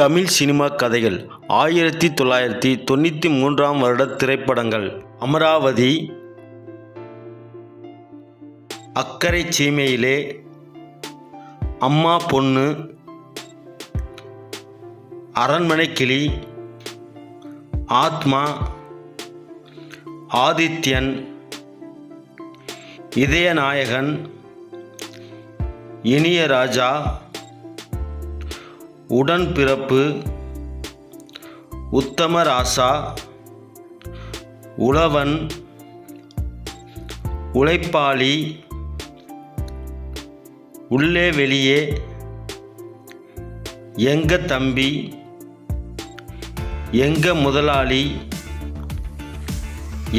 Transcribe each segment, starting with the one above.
Tamil cinema கதைகள் ஆயிரத்தி தொள்ளாயிரத்தி தொண்ணூற்றி மூன்றாம் வருட திரைப்படங்கள். அமராவதி அக்கறை சீமையிலே அம்மா பொண்ணு அரண்மனை கிளி ஆத்மா ஆதித்யன் இதயநாயகன் இனிய ராஜா உடன்பிறப்பு உத்தமராசா உழவன் உழைப்பாளி உள்ளே வெளியே எங்க தம்பி எங்க முதலாளி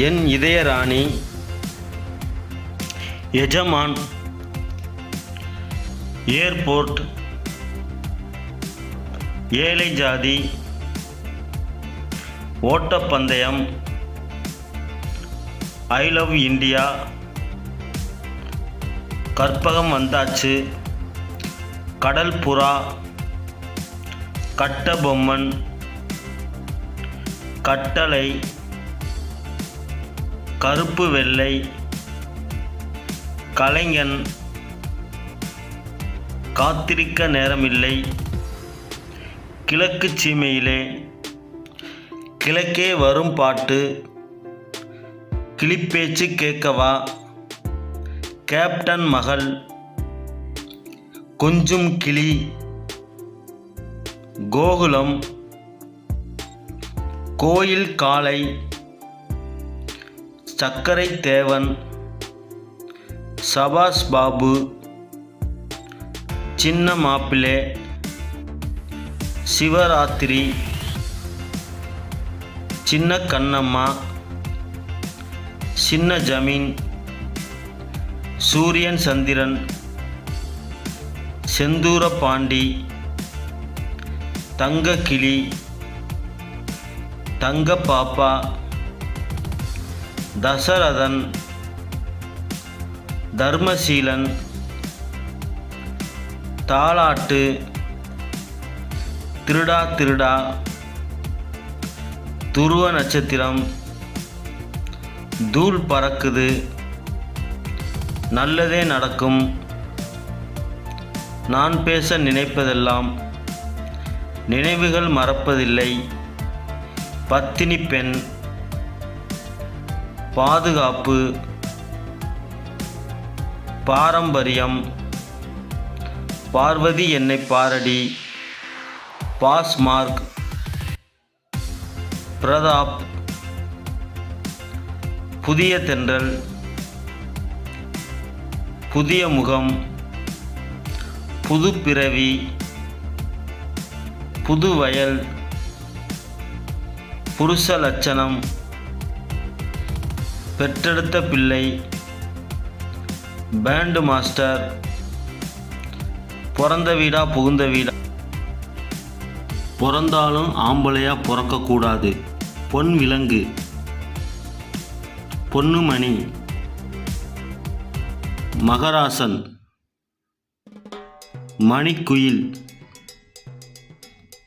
என் இதயராணி எஜமான் ஏர்போர்ட் ஏழை ஜாதி ஓட்டப்பந்தயம் ஐ லவ் இந்தியா கற்பகம் வந்தாச்சு கடல் புறா கட்டபொம்மன் கட்டளை கருப்பு வெள்ளை கலைஞன் காத்திருக்க நேரமில்லை. கிழக்கு சீமையிலே கிழக்கே வரும் பாட்டு கிளிப்பேச்சு கேட்கவா? கேப்டன் மகள் கொஞ்சும் கிளி கோகுலம் கோயில் காலை சக்கரை தேவன் சபாஸ் பாபு சின்ன மாப்பிள்ளை சிவராத்திரி சின்ன கண்ணம்மா சின்ன ஜமீன் சூரியன் சந்திரன் செந்தூர பாண்டி தங்க கிளி தங்க பாப்பா தசரதன் தர்மசீலன் தாலாட்டு திருடா திருடா துருவ நட்சத்திரம் தூள் பறக்குது நல்லதே நடக்கும். நான் பேச நினைப்பதெல்லாம் நினைவுகள் மறப்பதில்லை. பத்தினி பெண் பாதுகாப்பு பாரம்பரியம் பார்வதி என்னை பாரடி. பாஸ்மார்க் பிரதாப் புதிய தென்றல் புதிய முகம் புது பிறவி புது வயல் புருஷ லட்சணம் பெற்றெடுத்த பிள்ளை பேண்டு மாஸ்டர் பிறந்த வீடா புகுந்த வீடா. பிறந்தாலும் ஆம்பளையாக பிறக்கக்கூடாது. பொன் விலங்கு. பொன்னுமணி. மகராசன். மணிக்குயில்.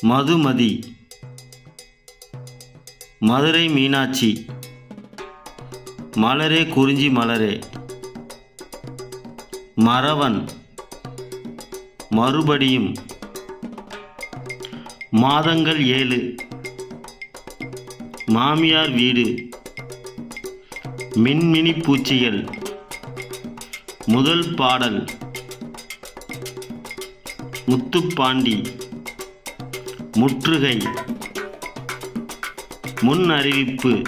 மதுமதி. மதுரை மீனாட்சி. மலரே குறிஞ்சி மலரே. மறவன் மறுபடியும். மாதங்கள் ஏழு. மாமியார் வீடு. மின்மினி பூச்சிகள். முதல் பாடல். முத்துப்பாண்டி. முற்றுகை. முன் அறிவிப்பு.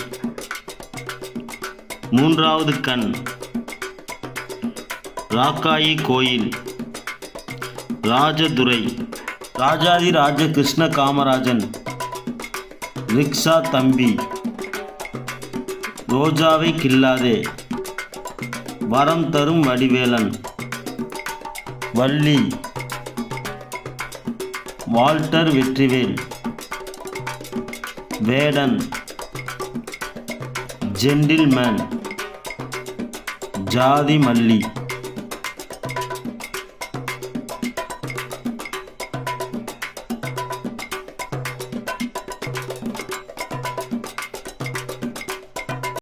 மூன்றாவது கண். ராக்காயி கோயில். ராஜதுரை. ராஜாதி ராஜ கிருஷ்ண காமராஜன். ரிக்ஷா தம்பி. ரோஜாவை கில்லாதே. வரம் தரும் வடிவேலன். வள்ளி. வால்டர் வெற்றிவேல். வேடன். ஜென்டில்மேன். ஜாதி மல்லி.